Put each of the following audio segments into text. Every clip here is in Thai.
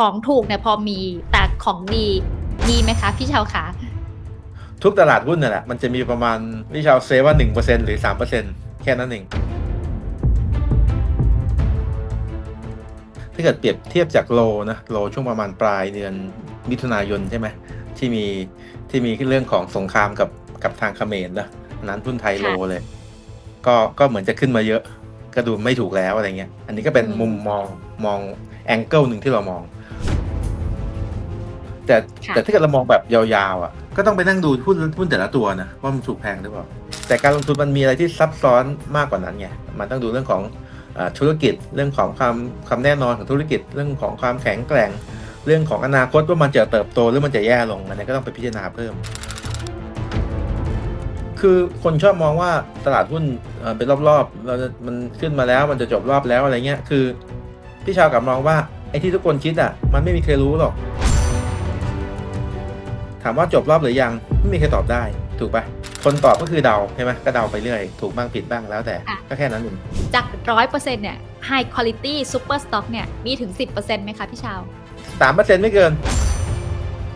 ของถูกเนี่ยพอมีแต่ของดีมีไหมคะพี่ชาวคะทุกตลาดหุ้นนั่นแหละ มันจะมีประมาณพี่ชาวเซว่าหนึ่งเปอร์เซ็นหรือสามเปอร์เซ็นแค่นั้นเอง ถ้าเกิดเปรียบเทียบจากโลนะโลช่วงประมาณปลายเดือนมิถุนายนใช่ไหมที่มีที่มีเรื่องของสงครามกับกับทางเขมรนะนั้นหุ้นไทยโลเลย ก็ก็เหมือนจะขึ้นมาเยอะ ก็ดูไม่ถูกแล้วอะไรเงี้ย อันนี้ก็เป็นมุมมองมองแองเกิลหนึ่งที่เรามอง แต่ค่ะแต่ถ้าเกิดเรามองแบบยาวๆอะก็ต้องไปนั่งดูหุ้นหุ้นแต่ละตัวนะว่ามันถูกแพงหรือเปล่า แต่การลงทุนมันมีอะไรที่ซับซ้อนมากกว่านั้นไงมันต้องดูเรื่องของอาธุรกิจเรื่องของความความแน่นอนของธุรกิจเรื่องของความแข็งแกร่ง เรื่องของอนาคตว่ามันจะเติบโตหรือมันจะแย่ลงอันนี้ก็ต้องไปพิจารณาเพิ่ม คือคนชอบมองว่าตลาดหุ้น เอ่อเป็นรอบๆ เราจะมันขึ้นมาแล้วมันจะจบรอบแล้วอะไรเงี้ย คือ พี่ชาวกลับมองว่าไอ้ที่ทุกคนคิดอะ มันไม่มีใครรู้หรอก ถามว่าจบรอบหรือยังไม่มีใครตอบได้ถูกปะคนตอบก็คือเดาใช่ไหมก็เดาไปเรื่อยถูกบ้างผิดบ้างแล้วแต่ค่ะก็แค่นั้นเองจากร้อยเปอร์เซ็นต์เนี่ย high quality super stock เนี่ยมีถึงสิบเปอร์เซ็นต์ไหมคะพี่เชาวสามเปอร์เซ็นต์ไม่เกิน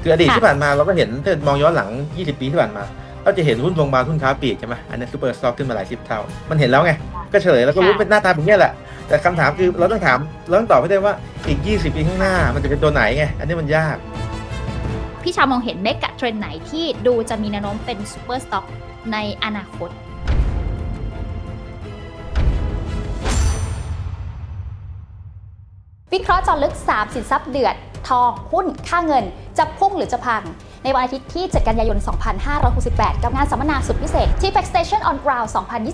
คืออดีตค่ะที่ผ่านมาเราก็เห็นถ้ามองย้อนหลัง20ปีที่ผ่านมา เราจะเห็นหุ้นโรงพยาบาลหุ้นค้าปลีกใช่ไหมอันนี้ซูเปอร์สต็อกขึ้นมาหลายสิบเท่า มันเห็นแล้วไง ก็เฉลยแล้วก็รู้เป็นหน้าตาแบบเนี้ยแหละ แต่คำถามคือเราต้องถามเราต้องตอบให้ได้ว่าอีก 20 ปีข้างหน้ามันจะเป็นตัวไหนไง อันนี้มันยาก พี่ชาวมองเห็นเมกะเทรนไหนที่ดูจะมีแนวโน้มเป็น super stock ในอนาคต วิเคราะห์จอลึก 3 สินทรัพย์เดือด ทอง หุ้น ค่าเงิน จะพุ่งหรือจะพัง ในวันอาทิตย์ที่ 7 กันยายน 2568 กับงานสัมมนาสุดพิเศษที่ Fact Station on Ground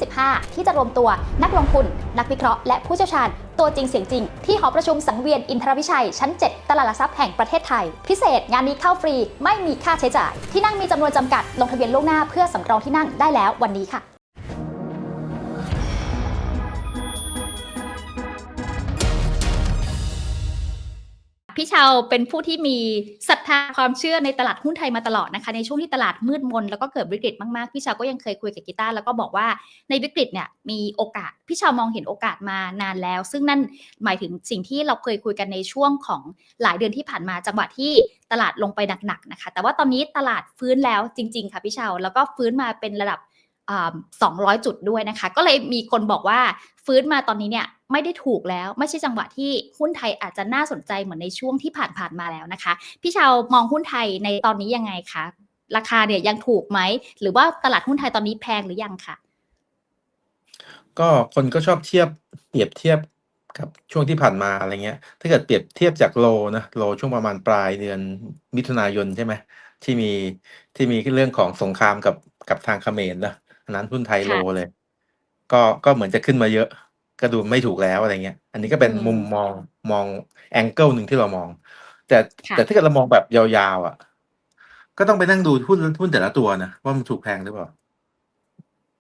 2025 ที่จะรวมตัวนักลงทุน นักวิเคราะห์และผู้เชี่ยวชาญ ตัวจริงเสียงจริง ที่หอประชุมสังเวียนอินทรวิชัย ชั้น 7 ตลาดหลักทรัพย์แห่งประเทศไทย พิเศษงานนี้เข้าฟรีไม่มีค่าใช้จ่าย ที่นั่งมีจำนวนจำกัดลงทะเบียนล่วงหน้าเพื่อสำรองที่นั่งได้แล้ววันนี้ค่ะ พี่ชาวเป็นผู้ที่มีศรัทธาความเชื่อในตลาดหุ้นไทยมาตลอดนะคะ ในช่วงที่ตลาดมืดมน แล้วก็เกิดวิกฤตมากๆ พี่ชาวก็ยังเคยคุยกับกีตาร์แล้วก็บอกว่าในวิกฤตเนี่ยมีโอกาส พี่ชาวมองเห็นโอกาสมานานแล้ว ซึ่งนั่นหมายถึงสิ่งที่เราเคยคุยกันในช่วงของหลายเดือนที่ผ่านมาจังหวะที่ตลาดลงไปหนักๆนะคะ แต่ว่าตอนนี้ตลาดฟื้นแล้วจริง ๆ ค่ะพี่ชาวแล้วก็ฟื้นมาเป็นระดับ สองร้อยจุดด้วยนะคะ ก็เลยมีคนบอกว่าฟื้นมาตอนนี้เนี่ยไม่ได้ถูกแล้ว ไม่ใช่จังหวะที่หุ้นไทยอาจจะน่าสนใจเหมือนในช่วงที่ผ่านๆมาแล้วนะคะ พี่ชาวมองหุ้นไทยในตอนนี้ยังไงคะราคาเนี่ยยังถูกไหม หรือว่าตลาดหุ้นไทยตอนนี้แพงหรือยังคะก็คนก็ชอบเทียบเปรียบเทียบกับช่วงที่ผ่านมาอะไรเงี้ย ถ้าเกิดเปรียบเทียบจากโลนะโลช่วงประมาณปลายเดือนมิถุนายนใช่ไหมที่มีที่มีเรื่องของสงครามกับกับทางเขมรนะ นนั้นหุ้นไทยโลเลย ก็ก็เหมือนจะขึ้นมาเยอะ ก็ดูไม่ถูกแล้วอะไรเงี้ย อันนี้ก็เป็นมุมมองมองแองเกิลหนึ่งที่เรามอง แต่แต่ถ้าเกิดเรามองแบบยาวๆอะ ก็ต้องไปนั่งดูหุ้นหุ้นแต่ละตัวนะว่ามันถูกแพงหรือเปล่า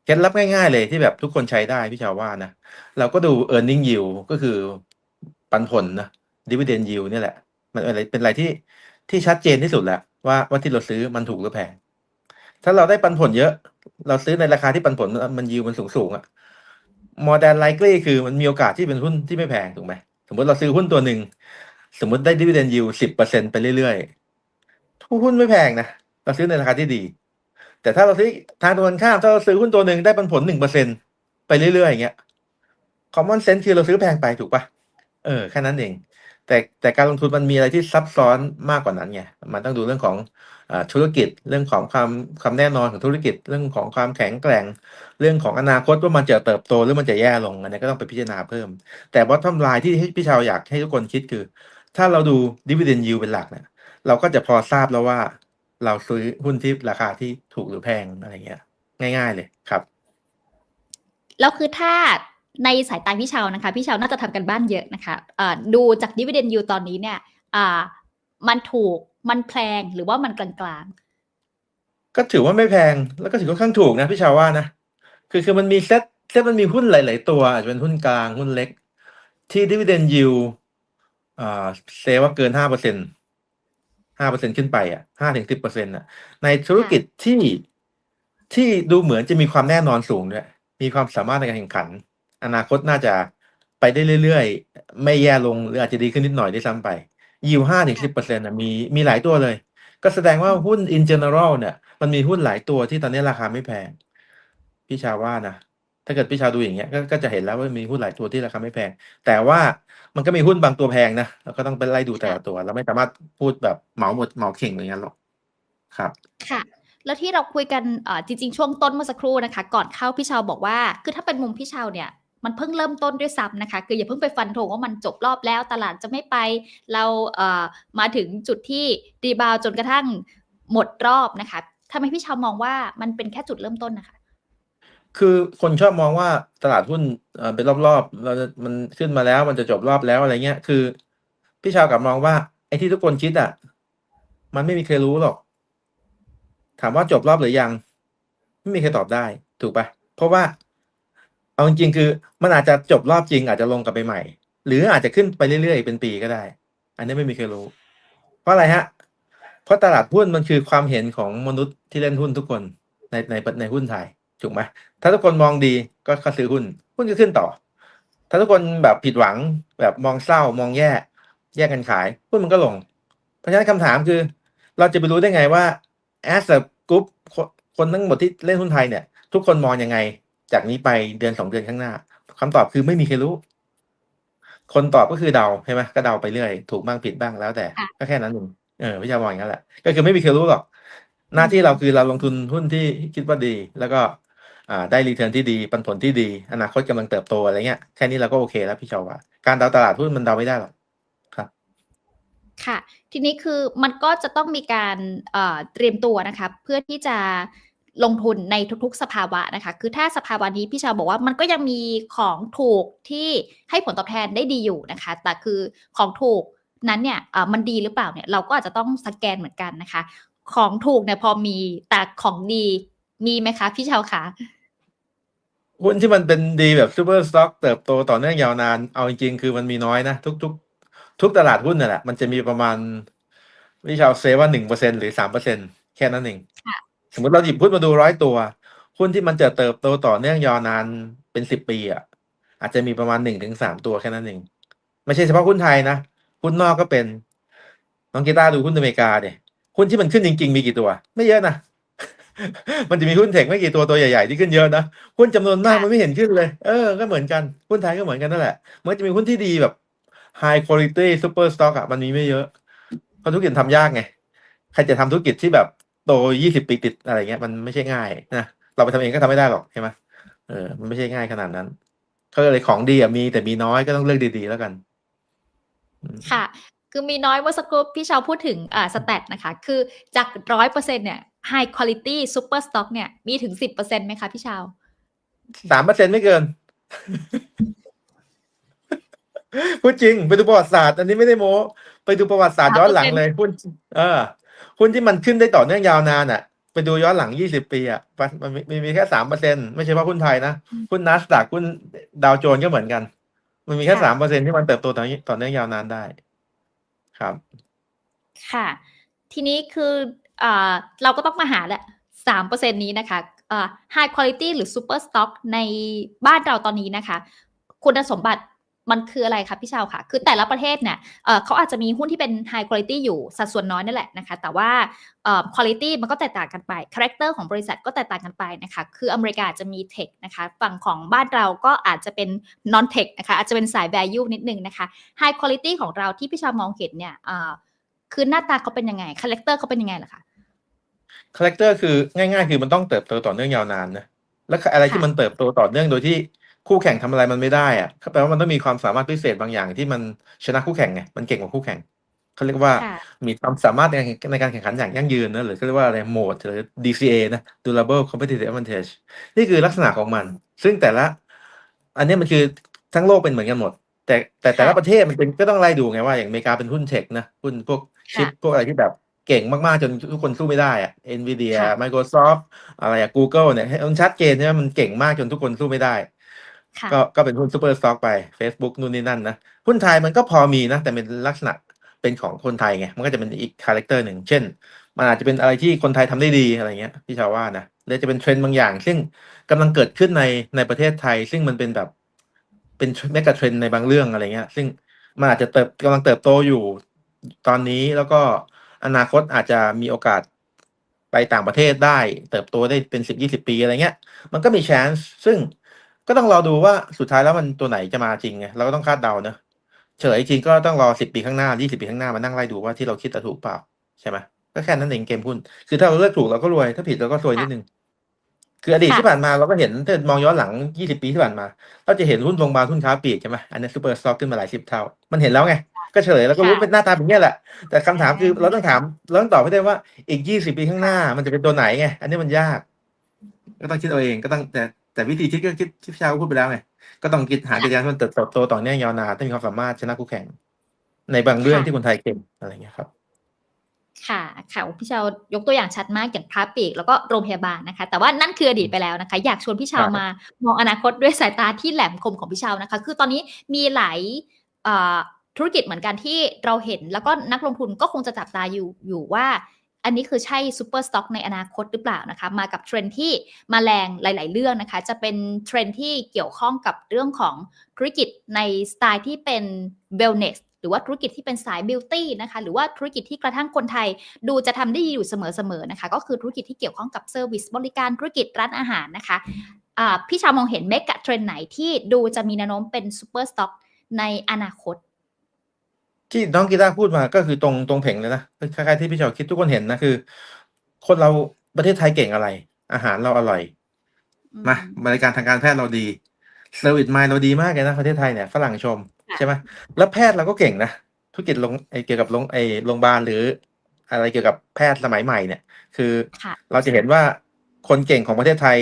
เคล็ดลับง่ายๆเลยที่แบบทุกคนใช้ได้พี่ชาวว่านะ เราก็ดู e a r n i n g yield ก็คือปันผลนะ dividend yield เนี่ยแหละ มันเป็นอะไรเป็นอะไรที่ที่ชัดเจนที่สุดแล้วว่าว่าที่เราซื้อมันถูกหรือแพง ถ้าเราได้ปันผลเยอะ เราซื้อในราคาที่ปันผลมันยิวมันสูงสูงอะ more than likely คือมันมีโอกาสที่เป็นหุ้นที่ไม่แพงถูกไหมสมมติเราซื้อหุ้นตัวหนึ่งสมมติได้ dividend yield สิบเปอร์เซ็นไปเรื่อยๆหุ้นไม่แพงนะเราซื้อในราคาที่ดี แต่ถ้าเราซื้อทางตรงกันข้ามถ้าเราซื้อหุ้นตัวหนึ่งได้ปันผลหนึ่งเปอร์เซ็นไปเรื่อยๆอย่างเงี้ย common sense คือเราซื้อแพงไปถูกปะเออแค่นั้นเอง แต่แต่การลงทุนมันมีอะไรที่ซับซ้อนมากกว่านั้นไงมันต้องดูเรื่องของอธุรกิจเรื่องของความความแน่นอนของธุรกิจเรื่องของความแข็งแกร่ง เรื่องของอนาคตว่ามันจะเติบโตหรือมันจะแย่ลงอันนี้ก็ต้องไปพิจารณาเพิ่ม แต่ว่าทำลายที่พี่ชาวอยากให้ทุกคนคิดคือ ถ้าเราดู dividend yield เป็นหลักเนี่ยเราก็จะพอทราบแล้วว่า เราซื้อหุ้นที่ราคาที่ถูกหรือแพงอะไรเงี้ย ง่าย ๆเลยครับแล้วคือถ้า ในสายตาพี่เชาวนะคะ พี่เชาวน่าจะทำกันบ้านเยอะนะคะอ่าดูจาก dividend yield ตอนนี้เนี่ยมันถูกมันแพงหรือว่ามันกลางๆ ก็ถือว่าไม่แพงแล้วก็ถือค่อนข้างถูกนะพี่ชาวว่านะคือคือมันมีเซ็ตเซ็ตมันมีหุ้นหลาย ๆ ตัวอาจจะเป็นหุ้นกลางหุ้นเล็ก ที่ dividend yield อ่าเซว่าเกินห้าเปอร์เซ็นห้าเปอร์เซ็นขึ้นไปอะห้าถึงสิบเปอร์เซ็นต์อะ ในธุรกิจที่ที่ดูเหมือนจะมีความแน่นอนสูงด้วยมีความสามารถในการแข่งขัน อนาคตน่าจะไปได้เรื่อยๆ ไม่แย่ลงหรืออาจจะดีขึ้นนิดหน่อยด้วยซ้ำไปยิวห้าถึงสิบเปอร์เซ็นต์มีมีหลายตัวเลย ก็แสดงว่าหุ้น in general เนี่ย มันมีหุ้นหลายตัวที่ตอนนี้ราคาไม่แพง พี่ชาว่านะ ถ้าเกิดพี่ชาดูอย่างเงี้ยก็ก็จะเห็นแล้วว่ามีหุ้นหลายตัวที่ราคาไม่แพง แต่ว่ามันก็มีหุ้นบางตัวแพงนะเราก็ต้องไปไล่ดูแต่ละตัว เราไม่สามารถพูดแบบเหมาหมดเหมาเข่งอย่างนั้นหรอกครับค่ะแล้วที่เราคุยกันเอ่อจริงๆ ช่วงต้นเมื่อสักครู่นะคะ ก่อนเข้าพี่เชาวบอกว่า คือถ้าเป็นมุมพี่เชาวเนี่ย มันเพิ่งเริ่มต้นด้วยซ้ำนะคะ คืออย่าเพิ่งไปฟันธงว่ามันจบรอบแล้วตลาดจะไม่ไป เราเมาถึงจุดที่รีบาวจนกระทั่งหมดรอบนะคะทำไมพี่ชาวมองว่ามันเป็นแค่จุดเริ่มต้นนะคะ คือคนชอบมองว่าตลาดหุ้นเอ่อเป็นรอบๆ เราจะมันขึ้นมาแล้วมันจะจบรอบแล้วอะไรเงี้ย คือ พี่ชาวกลับมองว่าไอ้ที่ทุกคนคิดอะ มันไม่มีใครรู้หรอก ถามว่าจบรอบหรือยัง ไม่มีใครตอบได้ ถูกปะเพราะว่า เอาจริงๆคือ มันอาจจะจบรอบจริงอาจจะลงกลับไปใหม่ หรืออาจจะขึ้นไปเรื่อยๆเป็นปีก็ได้ อันนี้ไม่มีใครรู้ เพราะอะไรฮะ เพราะตลาดหุ้นมันคือความเห็นของมนุษย์ที่เล่นหุ้นทุกคนในในในหุ้นไทยถูกไหมถ้าทุกคนมองดีก็ก็ซื้อหุ้นหุ้นก็ขึ้นต่อ ถ้าทุกคนแบบผิดหวังแบบมองเศร้ามองแย่ แยกกันขายหุ้นมันก็ลง เพราะฉะนั้นคำถามคือ เราจะไปรู้ได้ไงว่า as a group คนคนทั้งหมดที่เล่นหุ้นไทยเนี่ย ทุกคนมองยังไง จากนี้ไปเดือนสองเดือนข้างหน้าคำตอบคือไม่มีใครรู้ คนตอบก็คือเดาใช่ไหมก็เดาไปเรื่อยถูกบ้างผิดบ้างแล้วแต่ค่ะก็แค่นั้นเองเออพี่ชาวมองอย่างนั้นแหละก็คือไม่มีใครรู้หรอก หน้าที่เราคือเราลงทุนหุ้นที่คิดว่าดี แล้วก็อ่าได้รีเทิร์นที่ดีปันผลที่ดี อนาคตกำลังเติบโตอะไรเงี้ยแค่นี้เราก็โอเคแล้วพี่ชาวว่าการเดาตลาดหุ้นมันเดาไม่ได้หรอกครับ ค่ะ ทีนี้คือมันก็จะต้องมีการเอ่อเตรียมตัวนะคะ เพื่อที่จะ ลงทุนในทุกๆ สภาวะนะคะ คือถ้าสภาวะนี้พี่ชาวบอกว่ามันก็ยังมีของถูกที่ให้ผลตอบแทนได้ดีอยู่นะคะ แต่คือของถูกนั้นเนี่ยเอ่อมันดีหรือเปล่าเนี่ยเราก็อาจจะต้องสแกนเหมือนกันนะคะ ของถูกเนี่ยพอมีแต่ของดีมีไหมคะ พี่ชาวคะหุ้นที่มันเป็นดีแบบซูเปอร์สต็อกเติบโตต่อเนื่องยาวนาน เอาจริงๆ คือมันมีน้อยนะ ทุกทุกทุกตลาดหุ้นนั่นแหละ มันจะมีประมาณวิชาวเซว่าหนึ่งเปอร์เซ็นหรือสามเปอร์เซ็นแค่นั้นเองค่ะ สมมติเราหยิบหุ้นมาดูร้อยตัว หุ้นที่มันจะเติบโตต่อเนื่องยาวนานเป็นสิบปีอะอาจจะมีประมาณหนึ่งถึงสามตัวแค่นั้นเองไม่ใช่เฉพาะหุ้นไทยนะหุ้นนอกก็เป็น น้องกีตาร์ดูหุ้นอเมริกาเนี่ยหุ้นที่มันขึ้นจริง ๆ มีกี่ตัว ไม่เยอะนะมันจะมีหุ้นเทคไม่กี่ตัวตัวใหญ่ๆที่ขึ้นเยอะนะหุ้นจำนวนมากค่ะมันไม่เห็นขึ้นเลย เออก็เหมือนกันหุ้นไทยก็เหมือนกันนั่นแหละมันจะมีหุ้นที่ดีแบบ high quality super stock อะมันมีไม่เยอะเพราะธุรกิจทำยากไง ใครจะทำธุรกิจที่แบบ โตยี่สิบปีติดอะไรเงี้ย มันไม่ใช่ง่ายนะเราไปทำเองก็ทำไม่ได้หรอกใช่ไหมเออ มันไม่ใช่ง่ายขนาดนั้นเขาเลยของดีอะมีแต่มีน้อยก็ต้องเลือกดีๆแล้วกันอืมค่ะ คือมีน้อยเมื่อสักครู่พี่ชาวพูดถึงอ่าสแตทนะคะ คือจากร้อยเปอร์เซ็นเนี่ย high quality super stock เนี่ยมีถึงสิบเปอร์เซ็นต์ไหมคะพี่ชาวสามเปอร์เซ็นไม่เกินพูดจริง ไปดูประวัติศาสตร์ อันนี้ไม่ได้โม้ ไปดูประวัติศาสตร์ย้อนหลังเลยหุ้นเออ หุ้นที่มันขึ้นได้ต่อเนื่องยาวนานอะ ไปดูย้อนหลังยี่สิบปีอะมันมันมีมีแค่สามเปอร์เซ็นไม่ใช่เฉพาะหุ้นไทยนะอืมหุ้นนัสดากหุ้นดาวโจนส์ก็เหมือนกัน มันมีแค่ค่ะสามเปอร์เซ็นที่มันเติบโตต่อต่อเนื่องยาวนานได้ครับ ค่ะ ทีนี้คืออ่าเราก็ต้องมาหาแหละสามเปอร์เซ็นนี้นะคะอ่า high quality หรือ super stock ในบ้านเราตอนนี้นะคะ คุณสมบัติ มันคืออะไรคะพี่ชาวค่ะคือแต่ละประเทศเนี่ยเอ่อเขาอาจจะมีหุ้นที่เป็น high quality อยู่สัดส่วนน้อยนั่นแหละนะคะ แต่ว่าเอ่อ quality มันก็แตกต่างกันไป character ของบริษัทก็แตกต่างกันไปนะคะ คืออเมริกาจะมี tech นะคะ ฝั่งของบ้านเราก็อาจจะเป็น non tech นะคะ อาจจะเป็นสาย value นิดนึงนะคะ high quality ของเราที่พี่ชาวมองเห็นเนี่ยอ่าคือหน้าตาเขาเป็นยังไงคาแรคเตอร์เขาเป็นยังไงล่ะคะคาแรคเตอร์คือง่ายๆ คือมันต้องเติบโตต่อเนื่องยาวนานนะแล้วอะไรที่ค่ะมันเติบโตต่อเนื่องโดยที่ คู่แข่งทำอะไรมันไม่ได้อะก็แปลว่ามันต้องมีความสามารถพิเศษบางอย่างที่มันชนะคู่แข่งไงมันเก่งกว่าคู่แข่งเขาเรียกว่าค่ะ มีความสามารถในการในการแข่งขันอย่างยั่งยืนนะหรือเขาเรียกว่าอะไรโหมดหรือ DCA นะ Durable Competitive Advantage นี่คือลักษณะของมัน ซึ่งแต่ละ อันนี้มันคือทั้งโลกเป็นเหมือนกันหมด แต่แต่แต่ละค่ะประเทศมันเป็นก็ต้องไล่ดูไงว่า อย่างอเมริกาเป็นหุ้นเทคนะหุ้นพวกชิปค่ะ พวกอะไรที่แบบเก่งมากๆ จนทุกคนสู้ไม่ได้อะ Nvidia ค่ะ Microsoft อะไรอะ Google เนี่ยให้มันชัดเจนใช่ไหมมันเก่งมากจนทุกคนสู้ไม่ได้ค่ะ ก็ก็เป็นหุ้นซูเปอร์สต็อกไป Facebook นู่นนี่นั่นนะ หุ้นไทยมันก็พอมีนะ แต่เป็นลักษณะเป็นของคนไทยไง มันก็จะเป็นอีกคาแรคเตอร์หนึ่ง เช่น มันอาจจะเป็นอะไรที่คนไทยทำได้ดีอะไรเงี้ยพี่ชาวว่านะหรือจะเป็นเทรนด์บางอย่าง ซึ่งกำลังเกิดขึ้นในในประเทศไทย ซึ่งมันเป็นแบบเป็นเมกะเทรนด์ในบางเรื่องอะไรเงี้ย ซึ่งมันอาจจะเติบกำลังเติบโตอยู่ตอนนี้แล้วก็อนาคตอาจจะมีโอกาสไปต่างประเทศได้ เติบโตได้เป็นสิบยี่สิบปีอะไรเงี้ย มันก็มี chance ซึ่ง ก็ต้องรอดูว่าสุดท้ายแล้วมันตัวไหนจะมาจริงไงเราก็ต้องคาดเดาเนอะเฉลยจริงก็ต้องรอสิบปีข้างหน้ายี่สิบปีข้างหน้ามานั่งไล่ดูว่าที่เราคิดจะถูกเปล่าใช่ไหมก็แค่นั้นเองเกมหุ้น คือถ้าเราเลือกถูกเราก็รวย ถ้าผิดเราก็ซวยนิดนึง คืออดีตค่ะที่ผ่านมาเราก็เห็นถ้ามองย้อนหลัง 20 ปีที่ผ่านมา เราจะเห็นหุ้นโรงพยาบาลหุ้นค้าปลีกใช่ไหมอันนี้ซูเปอร์สต็อกขึ้นมาหลายสิบเท่า มันเห็นแล้วไง ก็เฉลยแล้วก็รู้ค่ะเป็นหน้าตาแบบเนี้ยแหละ แต่คำถามคือเราต้องถามเราต้องตอบให้ได้ว่าอีก 20 ปีข้างหน้า มันจะเป็นตัวไหนไง อันนี้มันยาก ก็ต้องคิดเอาเอง ก็ต้องแต่ แต่วิธีคิดก็คิดที่พี่ชาวพูดไปแล้วไงก็ต้องคิดหากิจการที่มันเติบโตต่อเนื่องยาวนานต้องมีความสามารถชนะคู่แข่ง ในบางเรื่องค่ะที่คนไทยเก่งอะไรอย่างเงี้ยครับ ค่ะค่ะพี่เชาวยกตัวอย่างชัดมากอย่างค้าปลีกแล้วก็โรงพยาบาลนะคะ แต่ว่านั่นคืออดีตไปแล้วนะคะ อยากชวนพี่เชาวครับมามองอนาคตด้วยสายตาที่แหลมคมของพี่เชาวนะคะ คือตอนนี้มีหลายเอ่อธุรกิจเหมือนกันที่เราเห็น แล้วก็นักลงทุนก็คงจะจับตาอยู่อยู่ว่า อันนี้คือใช่ซูเปอร์สต็อกในอนาคตหรือเปล่านะคะ มากับเทรนที่มาแรงหลาย ๆ เรื่องนะคะ จะเป็นเทรนที่เกี่ยวข้องกับเรื่องของธุรกิจในสไตล์ที่เป็น wellness หรือว่าธุรกิจที่เป็นสาย beauty นะคะ หรือว่าธุรกิจที่กระทั่งคนไทย ดูจะทำได้ดีอยู่เสมอ ๆ นะคะ ก็คือธุรกิจที่เกี่ยวข้องกับเซอร์วิสบริการธุรกิจร้านอาหารนะคะอ่าพี่ชาวมองเห็นเมกะเทรนไหนที่ดูจะมีแนวโน้มเป็นซูเปอร์สต็อกในอนาคต ที่น้องกีตาร์พูดมาก็คือตรงตรงเพ่งเลยนะคล้ายๆที่พี่เฉาคิดทุกคนเห็นนะคือ คนเราประเทศไทยเก่งอะไร อาหารเราอร่อยมาบริการทางการแพทย์เราดีเซอร์วิสไมล์เราดีมากเลยนะประเทศไทยเนี่ยฝรั่งชมค่ะใช่ไหมแล้วแพทย์เราก็เก่งนะธุรกิจโรงไอเกี่ยวกับโรงไอโรงพยาบาลหรือ อะไรเกี่ยวกับแพทย์สมัยใหม่เนี่ย คือค่ะเราจะเห็นว่าคนเก่งของประเทศไทย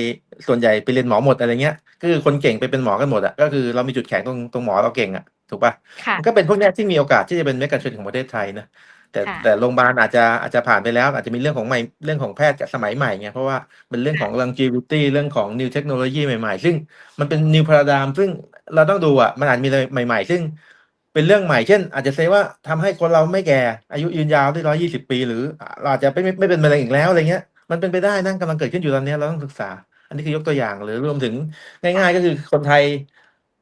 ส่วนใหญ่ไปเรียนหมอหมดอะไรเงี้ยก็คือคนเก่งไปเป็นหมอกันหมดอะก็คือเรามีจุดแข็งตรงตรงหมอเราเก่งอะ ถูกปะค่ะ มันก็เป็นพวกเนี้ยที่มีโอกาสที่จะเป็นเมกะเทรนด์ของประเทศไทยนะแต่ค่ะ แต่โรงพยาบาลอาจจะอาจจะผ่านไปแล้ว อาจจะมีเรื่องของใหม่เรื่องของแพทย์กับสมัยใหม่ไงเพราะว่าเป็นเรื่องของ longevity เรื่องของ new technology ใหม่ ๆ ซึ่งมันเป็น new paradigm ซึ่งเราต้องดูอะมันอาจมีอะไรใหม่ ๆ ซึ่งเป็นเรื่องใหม่เช่น อาจจะเซว่าทำให้คนเราไม่แก่อายุยืนยาวได้ร้อยี่สิบปี หรือเราอาจจะไม่ไม่ไม่เป็นมะเร็งอีกแล้วอะไรเงี้ยมันเป็นไปได้นั่งกำลังเกิดขึ้นอยู่ตอนนี้เราต้องศึกษา อันนี้คือยกตัวอย่างหรือรวมถึงง่าย ๆ ก็คือคนไทย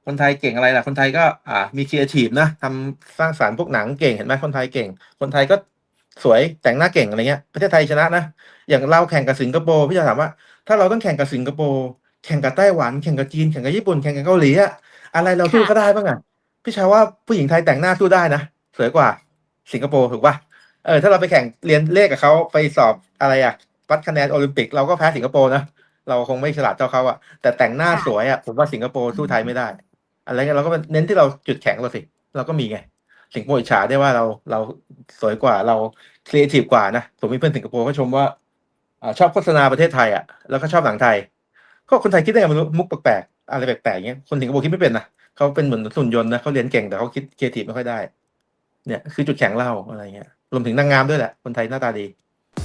คนไทยเก่งอะไรล่ะ คนไทยก็อ่ามีครีเอทีฟนะทำสร้างสรรค์พวกหนังเก่งเห็นไหมคนไทยเก่ง คนไทยก็สวยแต่งหน้าเก่งอะไรเงี้ยประเทศไทยชนะนะ อย่างเราแข่งกับสิงคโปร์พี่จะถามว่า ถ้าเราต้องแข่งกับสิงคโปร์แข่งกับไต้หวันแข่งกับจีนแข่งกับญี่ปุ่นแข่งกับเกาหลีอะอะไรเราสู้ก็ได้บ้างอะพี่ชายว่าผู้หญิงไทยแต่งหน้าสู้ได้นะสวยกว่าสิงคโปร์ถูกปะเออถ้าเราไปแข่งเรียนเลขกับเขาไปสอบอะไรอะวัดคะแนนโอลิมปิกเราก็แพ้สิงคโปร์นะเราคงไม่ฉลาดเท่าเขาอะแต่แต่งหน้าสวยอะผมว่าสิงคโปร์สู้ไทยไม่ได้ อะไรเงี้ยเราก็เน้นที่เราจุดแข็งเราสิ เราก็มีไง สิงคโปร์อิจฉาได้ว่าเราเราสวยกว่าเราครีเอทีฟกว่านะผมมีเพื่อนสิงคโปร์ก็ชมว่าอชอบโฆษณาประเทศไทยอะแล้วก็ชอบหนังไทย ก็คนไทยคิดได้ไงมันมุกแปลกๆอะไรแปลกๆเงี้ยคนสิงคโปร์คิดไม่เป็นนะเขาเป็นเหมือนหุ่นยนต์นะเขาเรียนเก่งแต่เขาคิดครีเอทีฟไม่ค่อยได้ เนี่ยคือจุดแข็งเราอะไรเงี้ยรวมถึงนางงามด้วยแหละคนไทยหน้าตาดี